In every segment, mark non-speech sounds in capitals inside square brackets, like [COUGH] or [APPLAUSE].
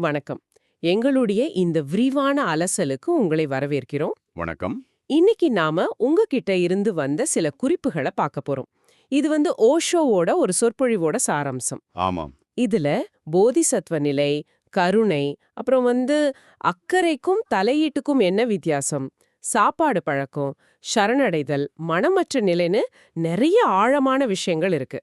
வணக்கம். எங்களுடைய இந்த விரிவான அலசலுக்கு உங்களை வரவேற்கிறோம். வணக்கம். இன்னைக்கு நாம உங்ககிட்ட இருந்து வந்த சில குறிப்புகளை பார்க்க போறோம். இது வந்து ஓஷோவோட ஒரு சொற்பொழிவோட சாராம்சம். ஆமாம். இதுல போதிசத்வ நிலை கருணை அப்புறம் வந்து அக்கறைக்கும் தலையீட்டுக்கும் என்ன வித்தியாசம்? சாப்பாடு பழக்கம் சரணடைதல் மனமற்ற நிலைன்னு நிறைய ஆழமான விஷயங்கள் இருக்கு.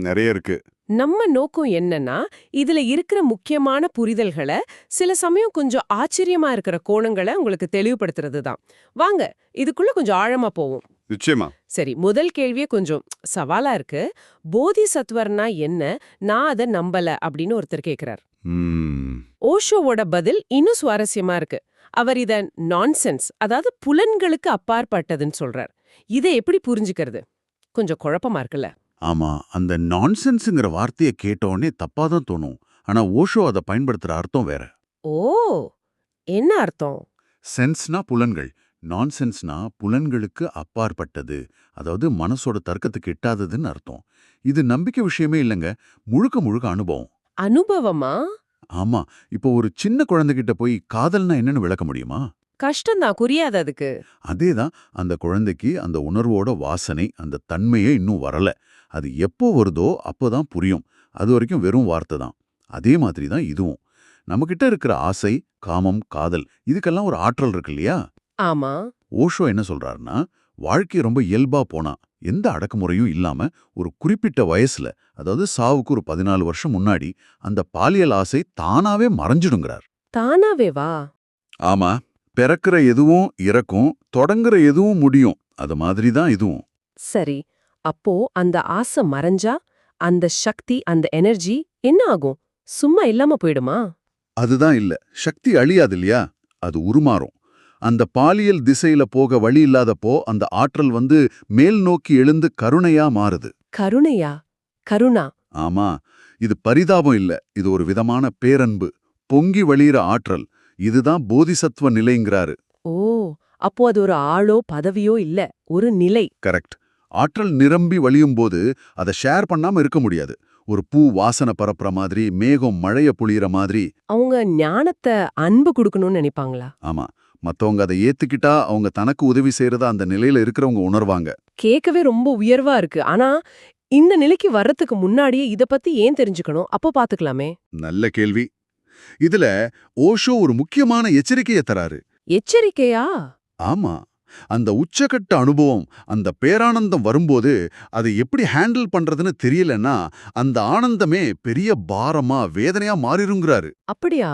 நிறைய இருக்கு. நம்ம நோக்கம் என்னன்னா இதுல இருக்கிற முக்கியமான புரிதல்களை சில சமயம் கொஞ்சம் ஆச்சரியமா இருக்கிற கோணங்களை உங்களுக்கு தெளிவுபடுத்துறது தான். வாங்க இதுக்குள்ள கொஞ்சம் ஆழமா போவோம். நிச்சயமா. சரி முதல் கேள்வியே கொஞ்சம் சவாலா இருக்கு. போதிசத்வர்னா என்ன? நான் அதை நம்பல அப்படின்னு ஒருத்தர் கேக்குறார். ஓஷோவோட பதில் இன்னும் சுவாரஸ்யமா இருக்கு. அவர் இத நான்சென்ஸ் அதாவது புலன்களுக்கு அப்பாற்பட்டதுன்னு சொல்றார். இதை எப்படி புரிஞ்சுக்கிறது? கொஞ்சம் குழப்பமா இருக்குல்ல? ஆமா அந்த நான்சென்ஸுங்கிற வார்த்தையை கேட்டோடனே தப்பா தான் தோணும். ஆனா ஓஷோ அதை பயன்படுத்துற அர்த்தம் வேற. ஓ என்ன அர்த்தம்? சென்ஸ்னா புலன்கள். நான்சென்ஸ்னா புலன்களுக்கு அப்பாற்பட்டது. அதாவது மனசோட தர்க்கத்துக்கு எட்டாததுன்னு அர்த்தம். இது நம்பிக்கை விஷயமே இல்லைங்க. முழுக்க முழுக்க அனுபவம். அனுபவமா? ஆமா இப்போ ஒரு சின்ன குழந்தைகிட்ட போய் காதல்னா என்னன்னு விளக்க முடியுமா? கஷ்டம்தான் புரியாது அதுக்கு? அதேதான் அந்த குழந்தைக்கு அந்த உணர்வோட வாசனை அந்த தன்மையே இன்னும் வரல. அது எப்போ வருதோ அப்போதான் புரியும். அது வரைக்கும் வெறும் வார்த்தை தான். அதே மாதிரி தான் இதுவும். நம்மகிட்ட இருக்கிற ஆசை காமம் காதல் இதுக்கெல்லாம் ஒரு ஆற்றல் இருக்கு இல்லையா? ஆமா. ஓஷோ என்ன சொல்றாருன்னா வாழ்க்கை ரொம்ப இயல்பா போனா எந்த அடக்குமுறையும் இல்லாம ஒரு குறிப்பிட்ட வயசுல அதாவது சாவுக்கு ஒரு பதினாலு வருஷம் முன்னாடி அந்த பாலியல் ஆசை தானாவே மறைஞ்சிடுங்கிறார். தானாவே வா ஆமா. பிறக்கிற எதுவும் இறக்கும் தொடங்குற எதுவும் முடியும். அது மாதிரி தான் இதுவும். சரி அப்போ அந்த ஆசை மறைஞ்சா அந்த சக்தி அந்த எனர்ஜி என்ன ஆகும்? சும்மா இல்லாம போயிடுமா? அதுதான் இல்ல. சக்தி அழியாது இல்லையா? அது உருமாறும். அந்த பாலியல் திசையில போக வழி இல்லாதப்போ அந்த ஆற்றல் வந்து மேல் நோக்கி எழுந்து கருணையா மாறுது. கருணையா? கருணா? ஆமா. இது பரிதாபம் இல்ல. இது ஒரு விதமான பேரன்பு. பொங்கி வழியிற ஆற்றல். இதுதான் போதிசத்துவ நிலைங்கிறாரு. ஓ அப்போ அது ஒரு ஆளோ பதவியோ இல்ல ஒரு நிலை. கரெக்ட். ஆற்றல் நிரம்பி வழியும் போது அதை ஷேர் பண்ணாம இருக்க முடியாது. ஒரு பூ வாசனை பரப்புற மாதிரி மேகம் மழைய புளியற மாதிரி. அவங்க ஞானத்தை அன்பு கொடுக்கணும்னு நினைப்பாங்களா? ஆமா. மத்தவங்க அதை ஏத்துக்கிட்டா அவங்க தனக்கு உதவி செய்யறத அந்த நிலையில இருக்கிறவங்க உணர்வாங்க. கேட்கவே ரொம்ப உயர்வா இருக்கு. ஆனா இந்த நிலைக்கு வர்றதுக்கு முன்னாடியே இத பத்தி ஏன் தெரிஞ்சுக்கணும்? அப்போ பாத்துக்கலாமே நல்ல கேள்வி. இதுல ஓஷோ ஒரு முக்கியமான எச்சரிக்கையை தராரு. எச்சரிக்கையா? ஆமா. அந்த உச்சகட்ட அனுபவம் அந்த பேரானந்தம் வரும்போது அதை எப்படி ஹேண்டில் பண்றதுன்னு தெரியலன்னா அந்த ஆனந்தமே பெரிய பாரமா வேதனையா மாறிருங்கிறாரு. அப்படியா?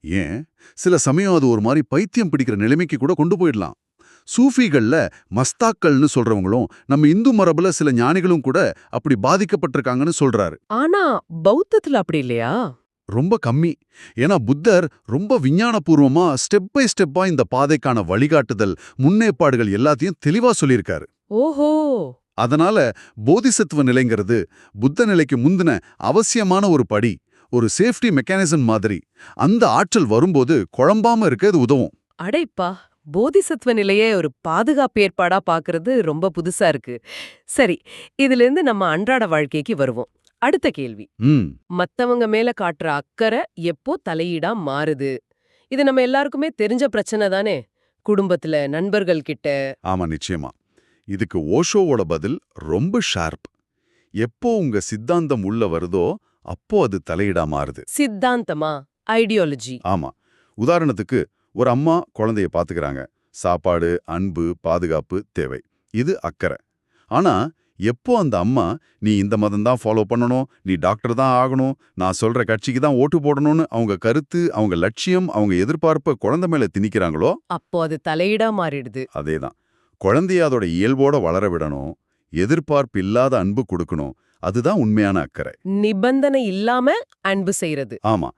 ஏன்? சில சமயம் அது ஒரு மாதிரி பைத்தியம் பிடிக்கிற நிலைமைக்கு கூட கொண்டு போயிடலாம். சூஃபிகள்ல மஸ்தாக்கள்னு சொல்றவங்களும் நம்ம இந்து மரபுல சில ஞானிகளும் கூட அப்படி பாதிக்கப்பட்டிருக்காங்கன்னு சொல்றாரு. ஆனா பௌத்தத்துல அப்படி இல்லையா? ரொம்ப கம்மி. ஏன்னா புத்தர் ரொம்ப விஞ்ஞானபூர்வமா ஸ்டெப் பை ஸ்டெப்பா இந்த பாதைக்கான வழிகாட்டுதல் முன்னேற்பாடுகள் எல்லாத்தையும் தெளிவா சொல்லியிருக்காரு. ஓஹோ! அதனால போதிசத்துவ நிலைங்கிறது புத்த நிலைக்கு முந்தின அவசியமான ஒரு படி ஒரு சேஃப்டி மெக்கானிசம் மாதிரி. அந்த ஆற்றல் வரும்போது குழம்பாம இருக்க இது உதவும். அடைப்பா! போதிசத்துவ நிலையே ஒரு பாதுகாப்பு ஏற்பாடா பாக்குறது ரொம்ப புதுசா இருக்கு. சரி இதுல இருந்து நம்ம அன்றாட வாழ்க்கைக்கு வருவோம். அடுத்த கேள்வி. மத்தவங்க மேல காட்டுற அக்கறை எப்போ தலையீடா மாறுது? இது நம்ம எல்லாருக்குமே தெரிஞ்ச பிரச்சனை தானே? குடும்பத்துல நண்பர்கள் கிட்ட. ஆமா நிச்சயமா. இதுக்கு ஓஷோவோட பதில் ரொம்ப ஷார்ப். எப்போ உங்க சித்தாந்தம் உள்ள வருதோ அப்போ அது தலையிடா மாறுது. சித்தாந்தமா? ஐடியாலஜி. ஆமா. உதாரணத்துக்கு ஒரு அம்மா குழந்தைய பாத்துக்கறாங்க. சாப்பாடு அன்பு பாதுகாப்பு தேவை. இது அக்கறை. ஆனா எப்போ அந்த அம்மா நீ இந்த மதம் தான் ஃபாலோ பண்ணணும் நீ டாக்டர் தான் ஆகணும் நான் சொல்ற கட்சிக்கு தான் ஓட்டு போடணும்னு அவங்க கருத்து அவங்க லட்சியம் அவங்க எதிர்பார்ப்ப குழந்தை மேல திணிக்கிறாங்களோ? அப்போ அது தலையீடா மாறிடுது. அதேதான். குழந்தைய அதோட இயல்போட வளர விடணும் எதிர்பார்ப்பு இல்லாத அன்பு கொடுக்கணும் அதுதான் உண்மையான அக்கறை. நிபந்தனை இல்லாம அன்பு செய்யறது ஆமா.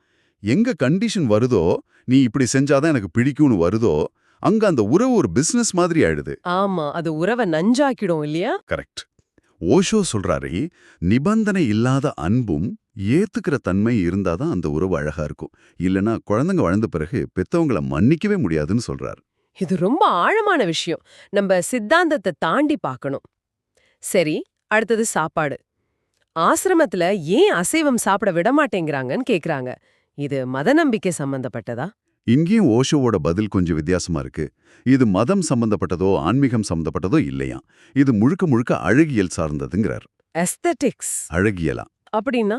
எங்க கண்டிஷன் வருதோ நீ இப்படி செஞ்சாதான் எனக்கு பிடிக்கும்னு வருதோ அங்க அந்த உறவு ஒரு பிசினஸ் மாதிரி ஆயிடுது. ஆமா அது உறவை நஞ்சாக்கிடும் இல்லையா? கரெக்ட் ஓஷோ சொல்றாரு நிபந்தனை இல்லாத அன்பும் ஏத்துக்கிற தன்மை இருந்தாதான் அந்த உறவு அழகா இருக்கும். இல்லனா குழந்தைங்க வளர்ந்த பிறகு பெத்தவங்கள மன்னிக்கவே முடியாதுன்னு சொல்றாரு. இது ரொம்ப ஆழமான விஷயம். நம்ம சித்தாந்தத்தை தாண்டி பார்க்கணும். சரி அடுத்தது சாப்பாடு. ஆசிரமத்துல ஏன் அசைவம் சாப்பிட விட மாட்டேங்கிறாங்கன்னு கேக்குறாங்க. இது மத நம்பிக்கை சம்பந்தப்பட்டதா? இங்கேயும் ஓஷோவோட பதில் கொஞ்சம் வித்தியாசமா இருக்கு. இது மதம் சம்பந்தப்பட்டதோ ஆன்மீகம் சம்பந்தப்பட்டதோ இல்லையா? இது முழுக்க முழுக்க அழகியல் சார்ந்ததுங்கிறார். எஸ்தட்டிக்ஸ் அழகியலா. அப்படின்னா?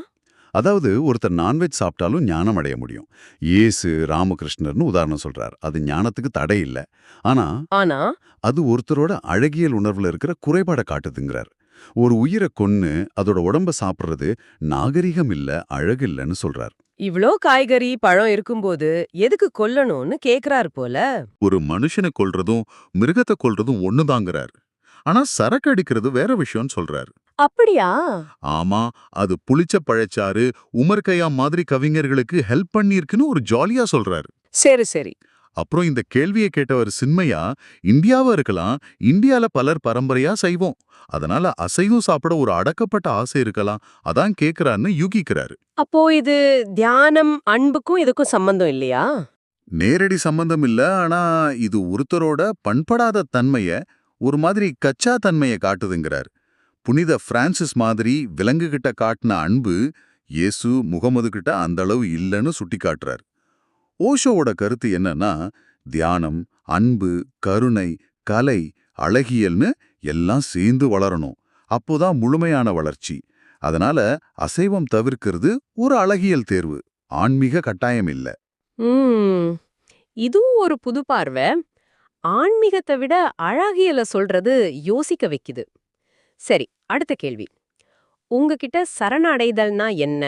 அதாவது ஒருத்தர் நான்வெஜ் சாப்பிட்டாலும் ஞானம் அடைய முடியும். இயேசு ராமகிருஷ்ணர்னு உதாரணம் சொல்றார். அது ஞானத்துக்கு தடை இல்ல ஆனா ஆனா? அது ஒருத்தரோட அழகியல் உணர்வுல இருக்கிற குறைபாடை காட்டுதுங்கிறார். ஒரு உயிரை கொன்னு அதோட உடம்ப சாப்பிடுறது நாகரிகம் இல்ல அழகு இல்லைன்னு சொல்றார். இவ்ளோ காய்கறி பழம் இருக்கும்போது எதுக்கு கொல்லணும்னு கேக்குறாரு போல. ஒரு மனுஷனை கொல்றதும் மிருகத்தை கொல்றதும் ஒண்ணுதாங்கிறார். ஆனா சரக்கு அடிக்கிறது வேற விஷயம்னு சொல்றார். அப்படியா? ஆமா அது புளிச்ச பழச்சாறு உமர் கய்யாம் மாதிரி கவிஞர்களுக்கு ஹெல்ப் பண்ணியிருக்குன்னு ஒரு ஜாலியா சொல்றாரு. சரி சரி. அப்புறம் இந்த கேள்வியை கேட்டவர் சின்மையா இந்தியாவா இருக்கலாம் இந்தியால பலர் பரம்பரையா செய்வோம் அதனால அசைவம் சாப்பிட ஒரு அடக்கப்பட்ட ஆசை இருக்கலாம். அதான் கேக்குறான்னு யூகிக்கிறாரு. அப்போ இது தியானம் அன்புக்கும் இதுக்கும் சம்பந்தம் இல்லையா? நேரடி சம்பந்தம் இல்ல. ஆனா இது ஒருத்தரோட பண்படாத தன்மைய ஒரு மாதிரி கச்சா தன்மைய காட்டுதுங்கிறார். புனித பிரான்சிஸ் மாதிரி விலங்கு கிட்ட காட்டின அன்பு இயேசு முகமது கிட்ட அந்த அளவு இல்லைன்னு சுட்டி காட்டுறார் ஓஷோவோட கருத்து என்னன்னா தியானம் அன்பு கருணை கலை அழகியல்னு எல்லாம் சேர்ந்து வளரணும். அப்போதான் முழுமையான வளர்ச்சி. அதனால அசைவம் தவிர்க்கிறது ஒரு அழகியல் தேர்வு. ஆன்மீக கட்டாயம் இல்ல. இதுவும் ஒரு புது பார்வை. ஆன்மீகத்தை விட அழகியல சொல்றது யோசிக்க வைக்குது. சரி அடுத்த கேள்வி. உங்ககிட்ட சரணடைதல்னா என்ன?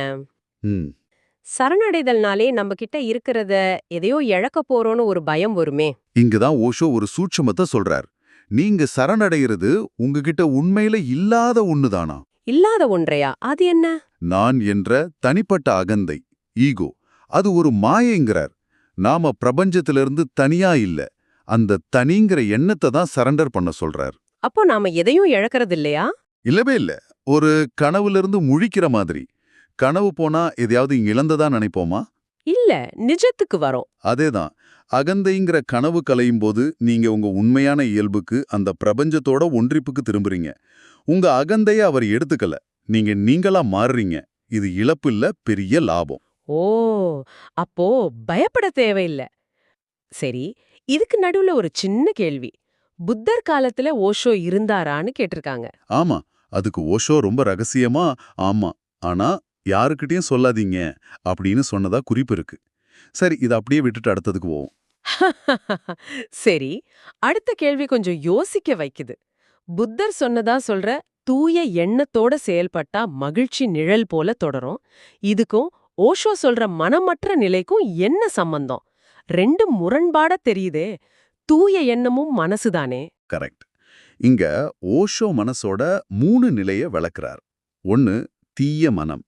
சரணடைதல்னாலே நம்ம கிட்ட இருக்கிறத எதையோ இழக்க போறோம்னு ஒரு பயம் வருமே. இங்கதான் ஓஷோ ஒரு சூட்சமத்தை சொல்றார். நீங்க சரணடைகிறது உங்ககிட்ட உண்மையில இல்லாத ஒண்ணுதானா? இல்லாத ஒன்றையா? அது என்ன? நான் என்ற தனிப்பட்ட அகந்தை ஈகோ அது ஒரு மாயைங்கிறார். நாம பிரபஞ்சத்திலிருந்து தனியா இல்ல அந்த தனிங்கிற எண்ணத்தை தான் சரண்டர் பண்ண சொல்றார். அப்போ நாம எதையும் இழக்கிறது இல்லையா இல்லவே இல்ல ஒரு கனவுல இருந்து முழிக்கிற மாதிரி. கனவு போனா எதையாவது இழந்ததா நினைப்போமா? இல்ல நிஜத்துக்கு வரோம். அதேதான். அகந்தைங்கிற கனவு கலையும் போது நீங்க உங்க உண்மையான இயல்புக்கு அந்த பிரபஞ்சத்தோட ஒன்றிப்புக்கு திரும்புறீங்க. உங்க அகந்தைய அவர் எடுத்துக்கல. நீங்க நீங்களா மாறுறீங்க. இது இழப்பு இல்ல பெரிய லாபம். ஓ அப்போ பயப்பட தேவையில்ல. சரி இதுக்கு நடுவுல ஒரு சின்ன கேள்வி. புத்தர் காலத்துல ஓஷோ இருந்தாரான்னு கேட்டிருக்காங்க. ஆமா அதுக்கு ஓஷோ ரொம்ப ரகசியமா ஆமா. ஆனா யாருக்கிட்டயும் சொல்லாதீங்க அப்படின்னு சொன்னதா குறிப்பு இருக்கு. சரி இதை அப்படியே விட்டுட்டு அடுத்ததுக்கு போவோம். [LAUGHS] சரி அடுத்த கேள்வி கொஞ்சம் யோசிக்க வைக்குது. புத்தர் சொன்னதா சொல்ற தூய எண்ணத்தோட செயல்பட்டா மகிழ்ச்சி நிழல் போல தொடரும். இதுக்கும் ஓஷோ சொல்ற மனமற்ற நிலைக்கும் என்ன சம்பந்தம்? ரெண்டு முரண்பாடா தெரியுதே தூய எண்ணமும் மனசுதானே. கரெக்ட். இங்க ஓஷோ மனசோட மூணு நிலைய விளக்குறார். ஒன்னு தீய மனம்.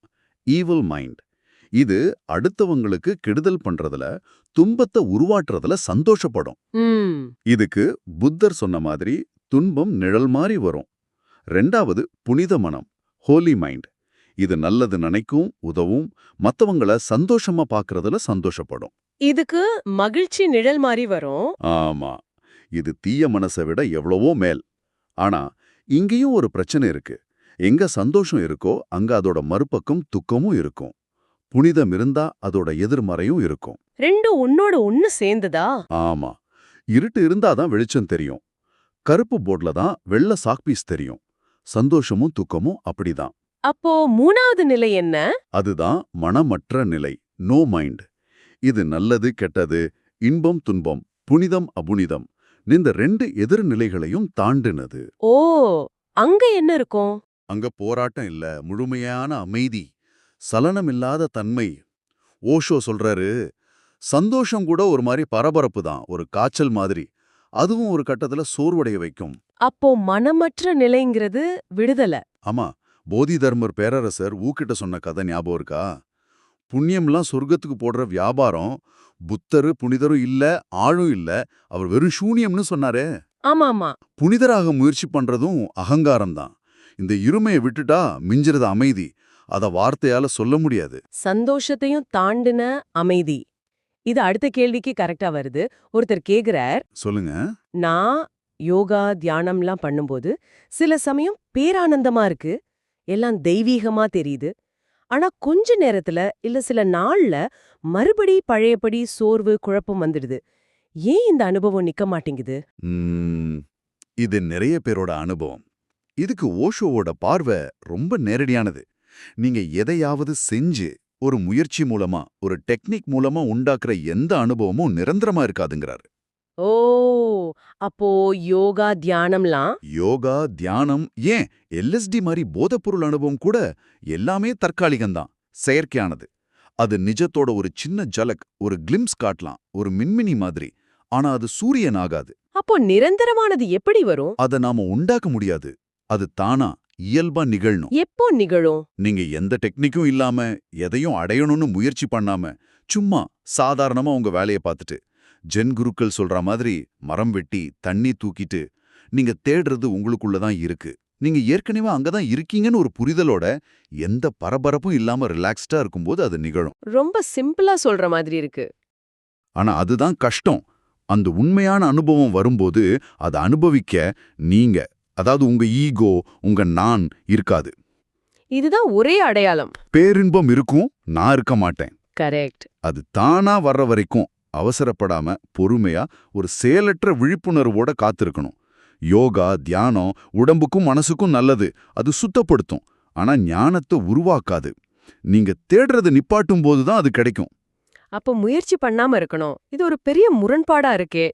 ஈவில் மைண்ட் இது அடுத்தவங்களுக்கு கெடுதல் பண்றதுல துன்பத்தை உருவாற்றுறதுல சந்தோஷப்படும். இதுக்கு புத்தர் சொன்ன மாதிரி துன்பம் நிழல் மாதிரி வரும். ரெண்டாவது புனித மனம் ஹோலி மைண்ட் இது நல்லது நினைக்கும் உதவும் மத்தவங்கள சந்தோஷமா பார்க்கறதுல சந்தோஷப்படும். இதுக்கு மகிழ்ச்சி நிழல் மாதிரி வரும். ஆமா. இது தீய மனசை விட எவ்வளவோ மேல். ஆனா இங்கேயும் ஒரு பிரச்சனை இருக்கு. எங்க சந்தோஷம் இருக்கோ அங்க அதோட மறுபக்கம் துக்கமும் இருக்கும். புனிதம் இருந்தா அதோட எதிர்மறையும் இருக்கும். ரெண்டும் உன்னோட ஒண்ணு சேர்ந்துதா? ஆமா. இருட்டு இருந்தாதான் வெளிச்சம் தெரியும். கருப்பு போர்ட்ல தான் வெள்ளை சாக்பீஸ் தெரியும். சந்தோஷமும் துக்கமும் அப்படிதான். அப்போ மூணாவது நிலை என்ன? அதுதான் மனமற்ற நிலை நோ மைண்ட் இது நல்லது கெட்டது இன்பம் துன்பம் புனிதம் அபுனிதம். இந்த ரெண்டு எதிர்நிலைகளையும் தாண்டினது. ஓ அங்க என்ன இருக்கும்? அங்க போராட்டம் இல்ல முழுமையான அமைதி சலனமில்லாத தன்மை. ஓஷோ சொல்றாரு சந்தோஷம் கூட ஒரு மாதிரி பரபரப்பு தான் ஒரு காய்ச்சல் மாதிரி. அதுவும் ஒரு கட்டத்துல சோர்வடைய வைக்கும். அப்போ மனமற்ற நிலைங்கிறது விடுதலை. ஆமா போதி தர்மர் பேரரசர் ஊக்கிட்ட சொன்ன கதை ஞாபகம் இருக்கா? புண்ணியம்லாம் சொர்க்கத்துக்கு போடுற வியாபாரம் புத்தரு புனிதரும் இல்ல ஆளும் இல்ல அவர் வெறும் சூனியம்னு சொன்னாரே. ஆமா ஆமா புனிதராக முயற்சி பண்றதும் அகங்காரம்தான் இந்த இருமையை விட்டுட்டா மிஞ்சுறது அமைதி. அத வார்த்தையால சொல்ல முடியாது. சந்தோஷத்தையும் தாண்டின அமைதி. இது அடுத்த கேள்விக்கு கரெக்டா வருது. ஒருத்தர் கேக்குறார் சொல்லுங்க. நான் யோகா தியானம்லாம் பண்ணும்போது சில சமயம் பேரானந்தமா இருக்கு. எல்லாம் தெய்வீகமா தெரியுது. ஆனா கொஞ்ச நேரத்துல இல்ல சில நாள்ல மறுபடி பழையபடி சோர்வு குழப்பம் வந்துடுது. ஏன் இந்த அனுபவம் நிக்க மாட்டேங்குது? இது நிறைய பேரோட அனுபவம். இதுக்கு ஓஷோவோட பார்வை ரொம்ப நேரடியானது. நீங்க எதையாவது செஞ்சு ஒரு முயற்சி மூலமா ஒரு டெக்னிக் மூலமா உண்டாக்குற எந்த அனுபவமும் நிரந்தரமா இருக்காதுங்கிறாரு. ஓ! அப்போ யோகா தியானம்லாம்? யோகா தியானம் ஏன்? எல்எஸ்டி மாதிரி போதைப்பொருள் அனுபவம் கூட எல்லாமே தற்காலிகம்தான் செயற்கையானது. அது நிஜத்தோட ஒரு சின்ன ஜலக் ஒரு கிளிம்ஸ் காட்டலாம் ஒரு மின்மினி மாதிரி. ஆனா அது சூரியன் ஆகாது. அப்போ நிரந்தரமானது எப்படி வரும்? அதை நாம உண்டாக்க முடியாது. அது தானா இயல்பா நிகழணும். எப்போ நிகழும்? நீங்க எந்த டெக்னிக்கும் இல்லாம எதையும் அடையணும்னு முயற்சி பண்ணாம சும்மா சாதாரணமா உங்க வேலைய பார்த்துட்டு ஜென் குருக்கள் சொல்ற மாதிரி மரம் வெட்டி தண்ணி தூக்கிட்டு நீங்க தேடுறது உங்களுக்குள்ள தான் இருக்கு. நீங்க ஏற்கனவே அங்கதான் இருக்கீங்கன்னு ஒரு புரிதலோட எந்த பரபரப்பும் இல்லாம ரிலாக்ஸ்டா இருக்கும்போது அது நிகழும். ரொம்ப சிம்பிளா சொல்ற மாதிரி இருக்கு. ஆனா அதுதான் கஷ்டம். அந்த உண்மையான அனுபவம் வரும்போது அதை அனுபவிக்க நீங்க அதாவது உங்க ஈகோ உங்க நான் இருக்காது. இதுதான் ஒரே அடையாளம். பேரின்பம் இருக்கும் நான் இருக்க மாட்டேன். கரெக்ட். அது தானா வர்ற வரைக்கும் அவசரப்படாம பொறுமையா ஒரு செயலற்ற விழிப்புணர்வோட காத்திருக்கணும். யோகா தியானம் உடம்புக்கும் மனசுக்கும் நல்லது. அது சுத்தப்படுத்தும். ஆனா ஞானத்தை உருவாக்காது. நீங்க தேடுறதை நிப்பாட்டும் போதுதான் அது கிடைக்கும். அப்ப முயற்சி பண்ணாம இருக்கணும். இது ஒரு பெரிய முரண்பாடா இருக்கே.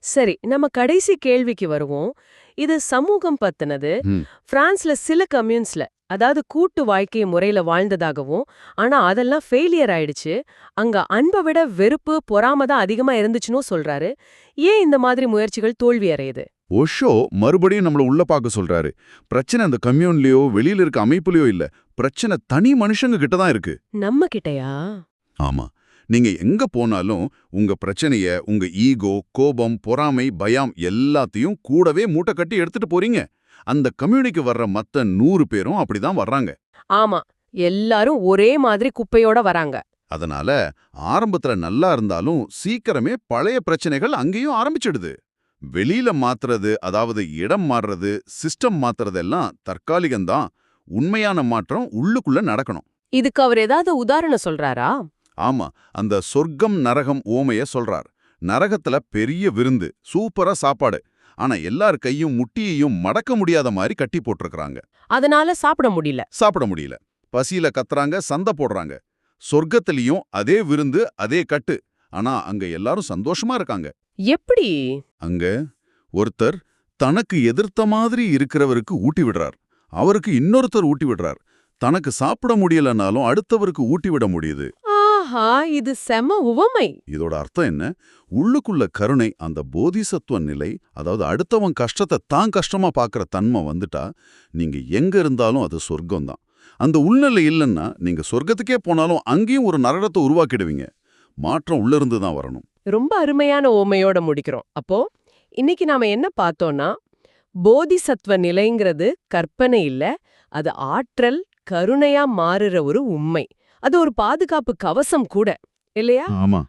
சரி நம்ம கடைசி கேள்விக்கு வருவோம். இது சமூகம் பத்தினது. பிரான்ஸ்ல சில கம்யூன்ஸ்ல அதாவது கூட்டு வாழ்க்கை முறையில வாழ்ந்ததாகவும் ஆனா அதெல்லாம் ஃபெயிலியர் ஆயிடுச்சு. அங்க அன்பை விட வெறுப்பு பொறாம தான் அதிகமா இருந்துச்சுன்னு சொல்றாரு. ஏன் இந்த மாதிரி முயற்சிகள் தோல்வி அடையுது? ஓஷோ மறுபடியும் நம்மள உள்ள பார்க்க சொல்றாரு. பிரச்சனை அந்த கம்யூன்லயோ வெளியில இருக்க அமைப்புலயோ இல்ல. பிரச்சனை தனி மனுஷங்க கிட்ட தான் இருக்கு. நம்ம கிட்டயா? ஆமா. நீங்க எங்க போனாலும் உங்க பிரச்சனைய உங்க ஈகோ கோபம் பொறாமை பயம் எல்லாத்தையும் கூடவே மூட்டை கட்டி எடுத்துட்டு போறீங்க. அந்த கம்யூனிக்கு வர்ற மத்த நூறு பேரும் அப்படிதான் வர்றாங்க. ஆமா எல்லாரும் ஒரே மாதிரி குப்பையோட வராங்க. அதனால ஆரம்பத்துல நல்லா இருந்தாலும் சீக்கிரமே பழைய பிரச்சனைகள் அங்கேயும் ஆரம்பிச்சிடுது. வெளியில மாத்துறது அதாவது இடம் மாறுறது சிஸ்டம் மாத்துறதெல்லாம் தற்காலிகம்தான். உண்மையான மாற்றம் உள்ளுக்குள்ள நடக்கணும். இதுக்கு அவர் ஏதாவது உதாரணம் சொல்றாரா? ஆமா அந்த சொர்க்கம் நரகம் ஓமைய சொல்றார். நரகத்துல பெரிய விருந்து சூப்பரா சாப்பாடு. ஆனா எல்லார் கையும் முட்டியையும் மடக்க முடியாத மாதிரி கட்டி போட்டிருக்கறாங்க. அதனால சாப்பிட முடியல. சாப்பிட முடியல. பசியில கத்துறாங்க சண்டை போடுறாங்க. சொர்க்கத்திலயும் அதே விருந்து அதே கட்டு. ஆனா அங்க எல்லாரும் சந்தோஷமா இருக்காங்க. எப்படி? அங்க ஒருத்தர் தனக்கு எதிர்த்த மாதிரி இருக்கிறவருக்கு ஊட்டி விடுறார். அவருக்கு இன்னொருத்தர் ஊட்டி விடுறார். தனக்கு சாப்பிட முடியலனாலும் அடுத்தவருக்கு ஊட்டி விட முடியுது. ஆஹா இது செம உவமை. இதோட அர்த்தம் என்ன? உள்ளுக்குள்ள கருணை அந்த போதிசத்துவ நிலை அதாவது அடுத்தவன் கஷ்டத்தை தான் கஷ்டமா பார்க்கற தன்மை வந்துட்டா நீங்க எங்க இருந்தாலும் அது சொர்க்கம்தான். அந்த உள்நிலை இல்லைன்னா நீங்க சொர்க்கத்துக்கே போனாலும் அங்கேயும் ஒரு நரகத்தை உருவாக்கிடுவீங்க. மாற்றம் உள்ள இருந்து தான் வரணும். ரொம்ப அருமையான ஓமையோட முடிக்கிறோம். அப்போ இன்னைக்கு நாம என்ன பார்த்தோம்னா போதிசத்வ நிலைங்கிறது கற்பனை இல்ல அது ஆற்றல் கருணையா மாறுற ஒரு உண்மை. அது ஒரு பாதுகாப்பு கவசம் கூட இல்லையா? ஆமா.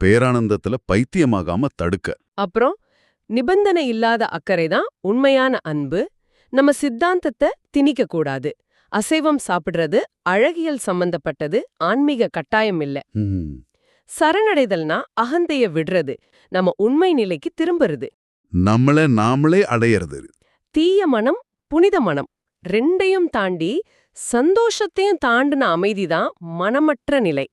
பேரானந்தத்துல பைத்தியமாகாம தடுக்க. அப்புறம் நிபந்தனை இல்லாத அக்கறை தான் உண்மையான அன்பு. நம்ம சித்தாந்தத்தை திணிக்க கூடாது. அசைவம் சாப்பிடுறது அழகியல் சம்பந்தப்பட்டது ஆன்மீக கட்டாயம் இல்ல. சரணடைதல்னா அகந்தைய விடுறது நம்ம உண்மை நிலைக்கு திரும்புறது. நம்மள நாமளே அடையறது. தீய மனம் புனித மனம். ரெண்டையும் தாண்டி சந்தோஷத்தையும் தாண்டின அமைதிதான் மனமற்ற நிலை.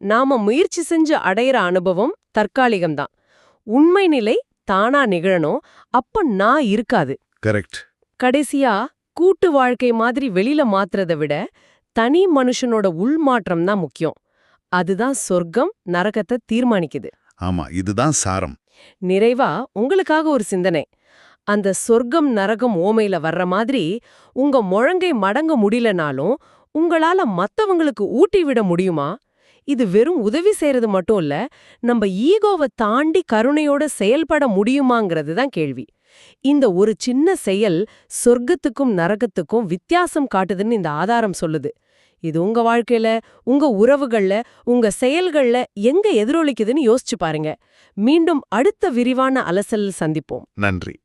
நாம முயற்சி செஞ்சு அடையிற அனுபவம் தற்காலிகம்தான். உண்மை நிலை தானா நிகழணும் அப்ப நான் இருக்காது. கரெக்ட். கடைசியா கூட்டு வாழ்க்கை மாதிரி வெளியில மாத்துறத விட தனி மனுஷனோட உள்மாற்றம் தான் முக்கியம். அதுதான் சொர்க்கம் நரகத்தை தீர்மானிக்குது. ஆமா இதுதான் சாரம். நிறைவா உங்களுக்காக ஒரு சிந்தனை. அந்த சொர்க்கம் நரகம் ஓமையில வர்ற மாதிரி உங்க முழங்கை மடங்க முடியலனாலும் உங்களால மத்தவங்களுக்கு ஊட்டி விட முடியுமா? இது வெறும் உதவி செய்யறது மட்டும் இல்ல நம்ம ஈகோவை தாண்டி கருணையோட செயல்பட முடியுமாங்கிறது தான் கேள்வி. இந்த ஒரு சின்ன செயல் சொர்க்கத்துக்கும் நரகத்துக்கும் வித்தியாசம் காட்டுதுன்னு இந்த ஆதாரம் சொல்லுது. இது உங்க வாழ்க்கையில உங்க உறவுகள்ல உங்க செயல்கள்ல எங்க எதிரொலிக்குதுன்னு யோசிச்சு பாருங்க. மீண்டும் அடுத்த விரிவான அலசல் சந்திப்போம். நன்றி.